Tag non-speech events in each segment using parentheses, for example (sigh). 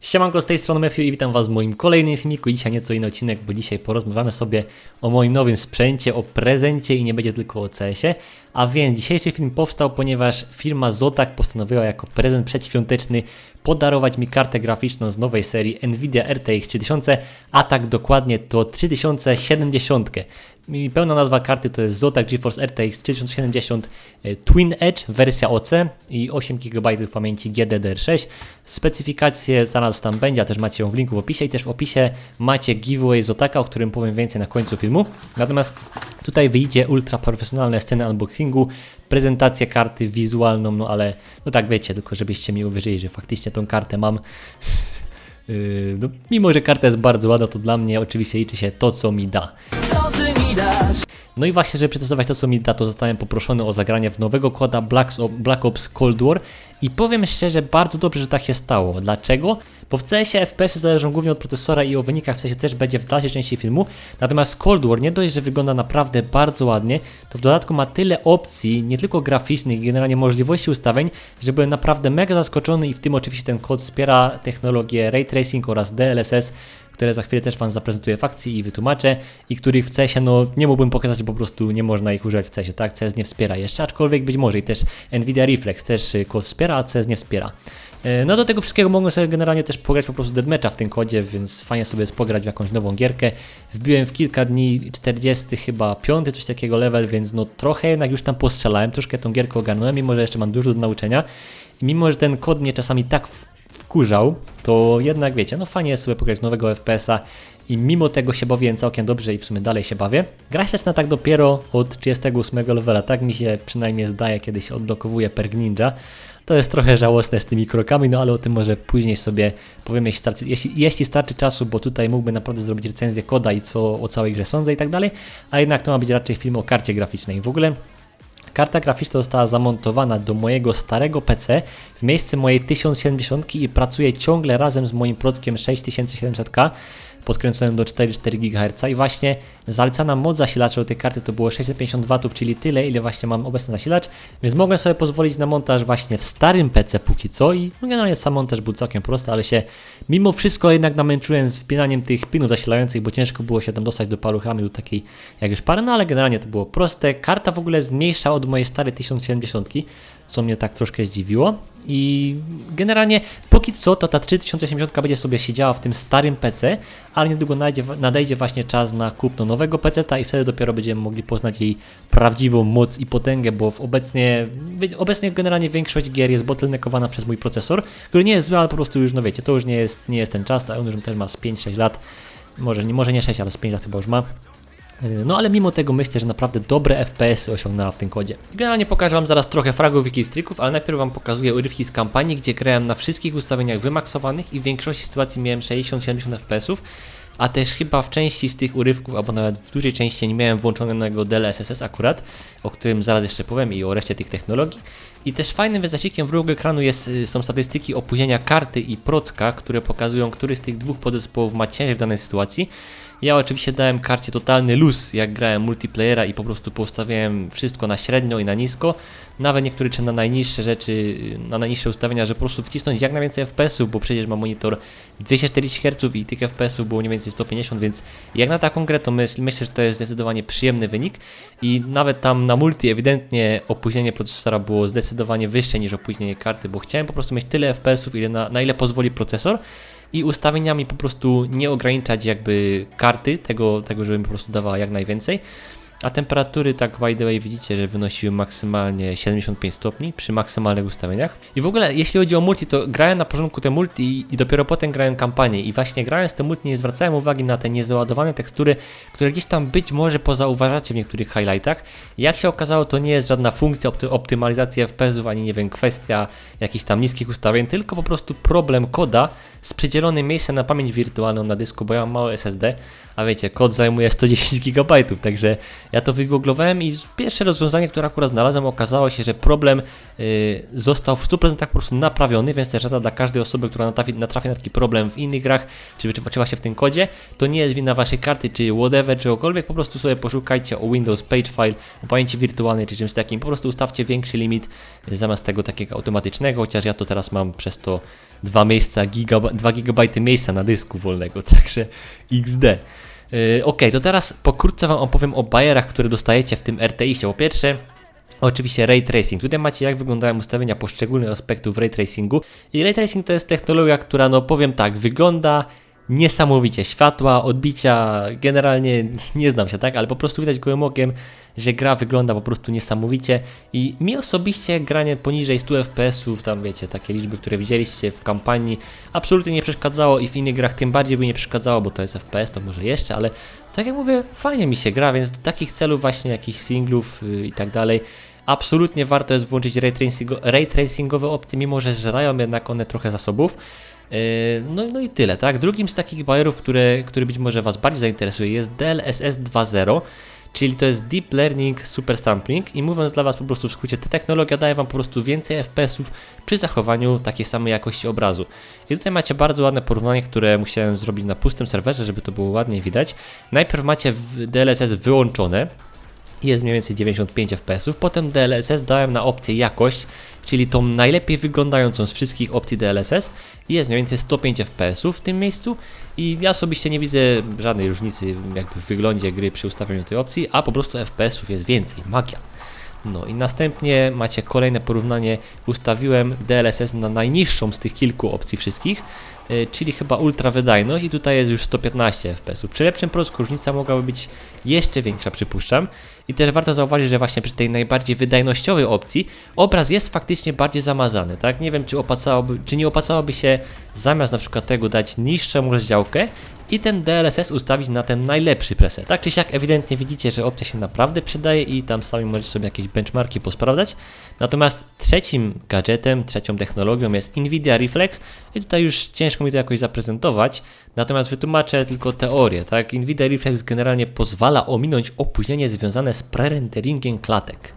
Siemanko, z tej strony Matthew i witam Was w moim kolejnym filmiku. Dzisiaj nieco inny odcinek, bo dzisiaj porozmawiamy sobie o moim nowym sprzęcie, o prezencie i nie będzie tylko o CS-ie. A więc dzisiejszy film powstał, ponieważ firma Zotac postanowiła jako prezent przedświąteczny podarować mi kartę graficzną z nowej serii Nvidia RTX 3000, a tak dokładnie to 3070. I pełna nazwa karty to jest Zotac GeForce RTX 3070 e, Twin Edge wersja OC i 8 GB pamięci GDDR6. Specyfikacje zaraz tam będzie, a też macie ją w linku w opisie i też w opisie macie giveaway Zotaka, o którym powiem więcej na końcu filmu. Natomiast tutaj wyjdzie ultra profesjonalne sceny unboxingu, prezentację karty wizualną, no ale no tak wiecie, tylko żebyście mi uwierzyli, że faktycznie tą kartę mam. Yy, (laughs) no, mimo, że karta jest bardzo ładna, to dla mnie oczywiście liczy się to, co mi da. No i właśnie, żeby przetestować to, co mi da, to zostałem poproszony o zagranie w nowego koda Black Ops, Cold War i powiem szczerze, bardzo dobrze, że tak się stało. Dlaczego? Bo w CS-ie FPS-y zależą głównie od procesora i o wynikach w sensie też będzie w dalszej części filmu. Natomiast Cold War nie dość, że wygląda naprawdę bardzo ładnie, to w dodatku ma tyle opcji, nie tylko graficznych, generalnie możliwości ustawień, że byłem naprawdę mega zaskoczony i w tym oczywiście ten kod wspiera technologię Ray Tracing oraz DLSS, które za chwilę też Wam zaprezentuję w akcji i wytłumaczę i których w CS-ie no nie mógłbym pokazać, bo po prostu nie można ich używać w CS-ie, tak? CS nie wspiera jeszcze, aczkolwiek być może i też Nvidia Reflex też y, kod wspiera, a CS nie wspiera. E, No do tego wszystkiego mogłem sobie generalnie też pograć po prostu deadmatcha w tym kodzie, więc fajnie sobie jest pograć w jakąś nową gierkę. Wbiłem w kilka dni 40 chyba 5 coś takiego level, więc no trochę jednak już tam postrzelałem, troszkę tą gierkę ogarnąłem, mimo że jeszcze mam dużo do nauczenia. I mimo, że ten kod mnie czasami tak wkurzał, to jednak wiecie, no fajnie jest sobie pograć nowego FPS-a i mimo tego się bawiłem całkiem dobrze i w sumie dalej się bawię. Gra się zaczyna tak dopiero od 38 levela, tak mi się przynajmniej zdaje, kiedy się odblokowuje Perk Ninja. To jest trochę żałosne z tymi krokami, no ale o tym może później sobie powiemy, jeśli starczy, jeśli, jeśli starczy czasu, bo tutaj mógłbym naprawdę zrobić recenzję koda i co o całej grze sądzę i tak dalej, a jednak to ma być raczej film o karcie graficznej. W ogóle Karta graficzna została zamontowana do mojego starego PC w miejsce mojej 1070 i pracuje ciągle razem z moim prockiem 6700K podkręconym do 4,4 GHz i właśnie zalecana moc zasilacza do tej karty to było 650 W, czyli tyle ile właśnie mam obecny zasilacz, więc mogłem sobie pozwolić na montaż właśnie w starym PC póki co i no generalnie sam montaż był całkiem prosty, ale się mimo wszystko jednak namęczyłem z wpinaniem tych pinów zasilających, bo ciężko było się tam dostać do paluchami do takiej jak już pary, no ale generalnie to było proste. Karta w ogóle jest mniejsza od mojej starej 1070, co mnie tak troszkę zdziwiło. I generalnie póki co to ta 3070 będzie sobie siedziała w tym starym PC, ale niedługo nadejdzie, nadejdzie właśnie czas na kupno nowego PC i wtedy dopiero będziemy mogli poznać jej prawdziwą moc i potęgę, bo w obecnie, obecnie generalnie większość gier jest bottleneckowana przez mój procesor, który nie jest zły, ale po prostu już no wiecie, to już nie jest, nie jest ten czas, a on już też ma z 5-6 lat, może może nie 6, ale z 5 lat chyba już ma. No ale mimo tego myślę, że naprawdę dobre FPS-y osiągnęła w tym kodzie. Generalnie pokażę Wam zaraz trochę fragów i trików, ale najpierw Wam pokazuję urywki z kampanii, gdzie grałem na wszystkich ustawieniach wymaksowanych i w większości sytuacji miałem 60-70 FPS-ów, a też chyba w części z tych urywków, albo nawet w dużej części nie miałem włączonego DLSS akurat, o którym zaraz jeszcze powiem i o reszcie tych technologii. I też fajnym wyznacznikiem w rogu ekranu jest, y, są statystyki opóźnienia karty i procka, które pokazują, który z tych dwóch podzespołów ma ciężej w danej sytuacji. Ja oczywiście dałem karcie totalny luz, jak grałem multiplayera i po prostu postawiałem wszystko na średnio i na nisko. Nawet niektóre czy na najniższe rzeczy, na najniższe ustawienia, że po prostu wcisnąć jak najwięcej FPS-ów, bo przecież mam monitor 240 Hz i tych FPS-ów było mniej więcej 150, więc jak na taką grę to myśl, myślę, że to jest zdecydowanie przyjemny wynik i nawet tam na multi ewidentnie opóźnienie procesora było zdecydowanie wyższe niż opóźnienie karty, bo chciałem po prostu mieć tyle FPS-ów, ile na, na ile pozwoli procesor i ustawieniami po prostu nie ograniczać jakby karty tego, tego żeby po prostu dawała jak najwięcej. A temperatury, tak by the way, widzicie, że wynosiły maksymalnie 75 stopni przy maksymalnych ustawieniach. I w ogóle, jeśli chodzi o multi, to grałem na porządku te multi i, dopiero potem grałem kampanię. I właśnie grając te multi nie zwracałem uwagi na te niezaładowane tekstury, które gdzieś tam być może pozauważacie w niektórych highlightach. Jak się okazało, to nie jest żadna funkcja opty optymalizacji FPS-ów, ani nie wiem, kwestia jakichś tam niskich ustawień, tylko po prostu problem koda z przydzielonym miejscem na pamięć wirtualną na dysku, bo ja mam mało SSD, a wiecie, kod zajmuje 110 GB, także ja to wygooglowałem i pierwsze rozwiązanie, które akurat znalazłem, okazało się, że problem y, został w 100% po prostu naprawiony, więc też rada dla każdej osoby, która natrafi, natrafi na taki problem w innych grach, czy, czy, właśnie w tym kodzie, to nie jest wina waszej karty, czy whatever, czegokolwiek, po prostu sobie poszukajcie o Windows Page File, o pamięci wirtualnej, czy czymś takim, po prostu ustawcie większy limit y, zamiast tego takiego automatycznego, chociaż ja to teraz mam przez to dwa miejsca giga, 2 GB miejsca na dysku wolnego, (laughs) także XD. Yy, ok, to teraz pokrótce Wam opowiem o bajerach, które dostajecie w tym RTX-ie. Po pierwsze, Oczywiście Ray Tracing. Tutaj macie jak wyglądają ustawienia poszczególnych aspektów Ray Tracingu. I Ray Tracing to jest technologia, która no powiem tak, wygląda niesamowicie. Światła, odbicia, generalnie nie znam się tak, ale po prostu widać gołym okiem, że gra wygląda po prostu niesamowicie i mi osobiście granie poniżej 100 FPS-ów, tam wiecie, takie liczby, które widzieliście w kampanii, absolutnie nie przeszkadzało i w innych grach tym bardziej by nie przeszkadzało, bo to jest FPS, to może jeszcze, ale tak jak mówię, fajnie mi się gra, więc do takich celów właśnie jakichś singlów yy, i tak dalej, absolutnie warto jest włączyć ray, tracingo, ray tracingowe opcje, mimo że żerają jednak one trochę zasobów. Yy, No, no i tyle, tak? Drugim z takich bajerów, które, który być może Was bardziej zainteresuje jest DLSS 2.0, czyli to jest Deep Learning Super Sampling i mówiąc dla Was po prostu w skrócie, ta technologia daje Wam po prostu więcej FPS-ów przy zachowaniu takiej samej jakości obrazu. I tutaj macie bardzo ładne porównanie, które musiałem zrobić na pustym serwerze, żeby to było ładnie widać. Najpierw macie DLSS wyłączone, jest mniej więcej 95 fps. Potem DLSS dałem na opcję jakość, czyli tą najlepiej wyglądającą z wszystkich opcji DLSS. Jest mniej więcej 105 fps w tym miejscu i ja osobiście nie widzę żadnej różnicy jakby w wyglądzie gry przy ustawieniu tej opcji, a po prostu FPS-ów jest więcej, magia. No i następnie macie kolejne porównanie. Ustawiłem DLSS na najniższą z tych kilku opcji wszystkich, czyli chyba ultra wydajność i tutaj jest już 115 fps. Przy lepszym procku różnica mogłaby być jeszcze większa, przypuszczam. I też warto zauważyć, że właśnie przy tej najbardziej wydajnościowej opcji obraz jest faktycznie bardziej zamazany, tak? Nie wiem, czy, opłacałoby, czy nie opłacałoby się zamiast na przykład tego dać niższą rozdziałkę i ten DLSS ustawić na ten najlepszy preset. Tak czy siak ewidentnie widzicie, że opcja się naprawdę przydaje i tam sami możecie sobie jakieś benchmarki posprawdzać. Natomiast trzecim gadżetem, trzecią technologią jest Nvidia Reflex i tutaj już ciężko mi to jakoś zaprezentować, natomiast wytłumaczę tylko teorię, tak? Nvidia Reflex generalnie pozwala ominąć opóźnienie związane z prerenderingiem klatek.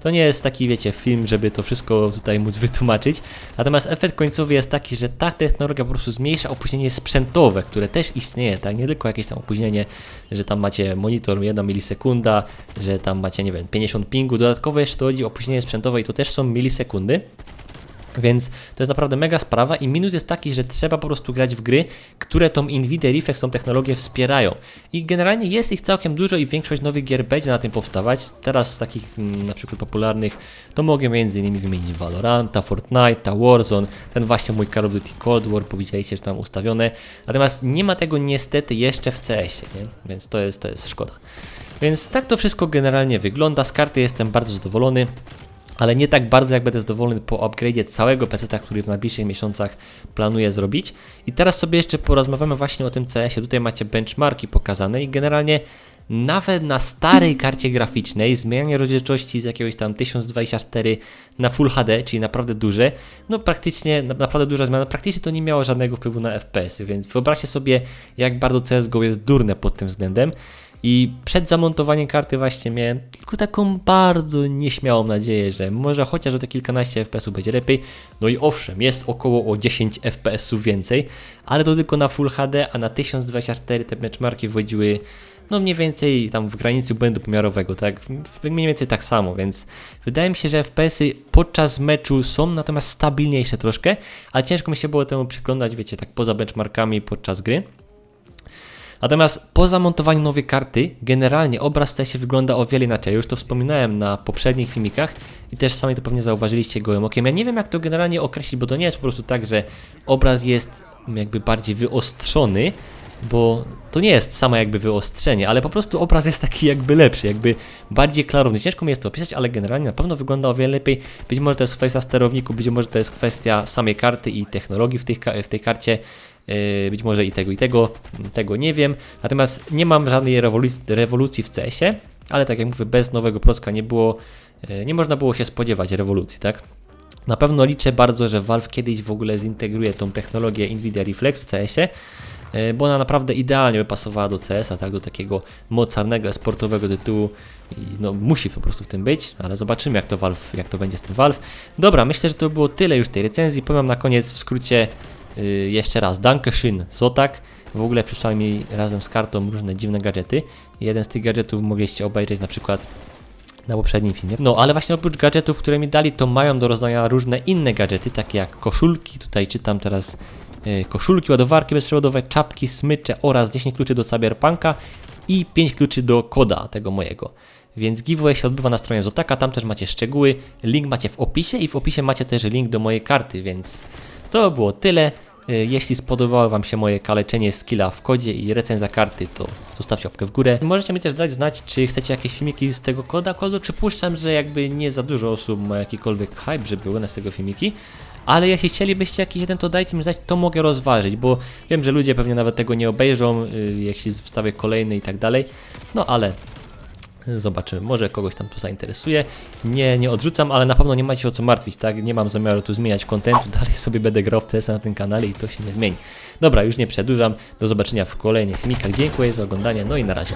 To nie jest taki, wiecie, film, żeby to wszystko tutaj móc wytłumaczyć. Natomiast efekt końcowy jest taki, że ta technologia po prostu zmniejsza opóźnienie sprzętowe, które też istnieje, tak? Nie tylko jakieś tam opóźnienie, że tam macie monitor 1 milisekunda, że tam macie, nie wiem, 50 pingu. Dodatkowo jeszcze dochodzi opóźnienie sprzętowe i to też są milisekundy. Więc to jest naprawdę mega sprawa i minus jest taki, że trzeba po prostu grać w gry, które tą Nvidia Reflex, tą technologię wspierają. I generalnie jest ich całkiem dużo i większość nowych gier będzie na tym powstawać. Teraz z takich mm, na przykład popularnych to mogę m.in. wymienić Valoranta, Fortnite'a, Warzone, ten właśnie mój Call of Duty Cold War, powiedzieliście, że tam ustawione. Natomiast nie ma tego niestety jeszcze w CS-ie, więc to jest, to jest szkoda. Więc tak to wszystko generalnie wygląda. Z karty jestem bardzo zadowolony ale nie tak bardzo jak będę zadowolony po upgrade'ie całego PC, który w najbliższych miesiącach planuję zrobić. I teraz sobie jeszcze porozmawiamy właśnie o tym CS-ie. Tutaj macie benchmarki pokazane i generalnie nawet na starej karcie graficznej zmienianie rozdzielczości z jakiegoś tam 1024 na Full HD, czyli naprawdę duże, no praktycznie, na- naprawdę duża zmiana, praktycznie to nie miało żadnego wpływu na FPS, więc wyobraźcie sobie jak bardzo CSGO jest durne pod tym względem. I przed zamontowaniem karty właśnie miałem tylko taką bardzo nieśmiałą nadzieję, że może chociaż o te kilkanaście FPS-ów będzie lepiej. No i owszem, jest około o 10 FPS-ów więcej, ale to tylko na Full HD, a na 1024 te benchmarki wchodziły no mniej więcej tam w granicy błędu pomiarowego, tak? Mniej więcej tak samo, więc wydaje mi się, że FPS-y podczas meczu są natomiast stabilniejsze troszkę, ale ciężko mi się było temu przyglądać, wiecie, tak poza benchmarkami podczas gry. Natomiast po zamontowaniu nowej karty, generalnie obraz w się wygląda o wiele inaczej. Już to wspominałem na poprzednich filmikach i też sami to pewnie zauważyliście gołym okiem. Ja nie wiem jak to generalnie określić, bo to nie jest po prostu tak, że obraz jest jakby bardziej wyostrzony, bo to nie jest samo jakby wyostrzenie, ale po prostu obraz jest taki jakby lepszy, jakby bardziej klarowny. Ciężko mi jest to opisać, ale generalnie na pewno wygląda o wiele lepiej. Być może to jest kwestia sterowniku, być może to jest kwestia samej karty i technologii w, w tej karcie. Yy, być może i tego, i tego, tego nie wiem. Natomiast nie mam żadnej rewolucji, w CS-ie, ale tak jak mówię, bez nowego procka nie było, yy, nie można było się spodziewać rewolucji, tak? Na pewno liczę bardzo, że Valve kiedyś w ogóle zintegruje tą technologię Nvidia Reflex w CS-ie, yy, bo ona naprawdę idealnie by pasowała do CS-a, tak, do takiego mocarnego, sportowego tytułu i no musi po prostu w tym być, ale zobaczymy jak to Valve, jak to będzie z tym Valve. Dobra, myślę, że to było tyle już tej recenzji. Powiem na koniec w skrócie yy, jeszcze raz, Dankeschön Zotak. W ogóle przysłał mi razem z kartą różne dziwne gadżety. Jeden z tych gadżetów mogliście obejrzeć na przykład na poprzednim filmie. No, ale właśnie oprócz gadżetów, które mi dali, to mają do rozdania różne inne gadżety, takie jak koszulki. Tutaj czytam teraz e, koszulki, ładowarki bezprzewodowe, czapki, smycze oraz 10 kluczy do Cyberpunka i 5 kluczy do koda tego mojego. Więc giveaway się odbywa na stronie Zotaka, tam też macie szczegóły, link macie w opisie i w opisie macie też link do mojej karty, więc to było tyle. Y, Jeśli spodobało Wam się moje kaleczenie skilla w kodzie i recenzja karty, to zostawcie łapkę w górę. Możecie mi też dać znać, czy chcecie jakieś filmiki z tego koda. Kodu przypuszczam, że jakby nie za dużo osób ma jakikolwiek hype, żeby oglądać z tego filmiki. Ale jeśli chcielibyście jakiś jeden, to dajcie mi znać, to mogę rozważyć, bo wiem, że ludzie pewnie nawet tego nie obejrzą, y, jeśli wstawię kolejny i tak dalej. No ale Zobaczymy, może kogoś tam to zainteresuje. Nie, nie odrzucam, ale na pewno nie macie o co martwić, tak? Nie mam zamiaru tu zmieniać kontentu, (laughs) dalej sobie będę grał w TS na tym kanale i to się nie zmieni. Dobra, już nie przedłużam. Do zobaczenia w kolejnych filmikach. Dziękuję za oglądanie, no i na razie.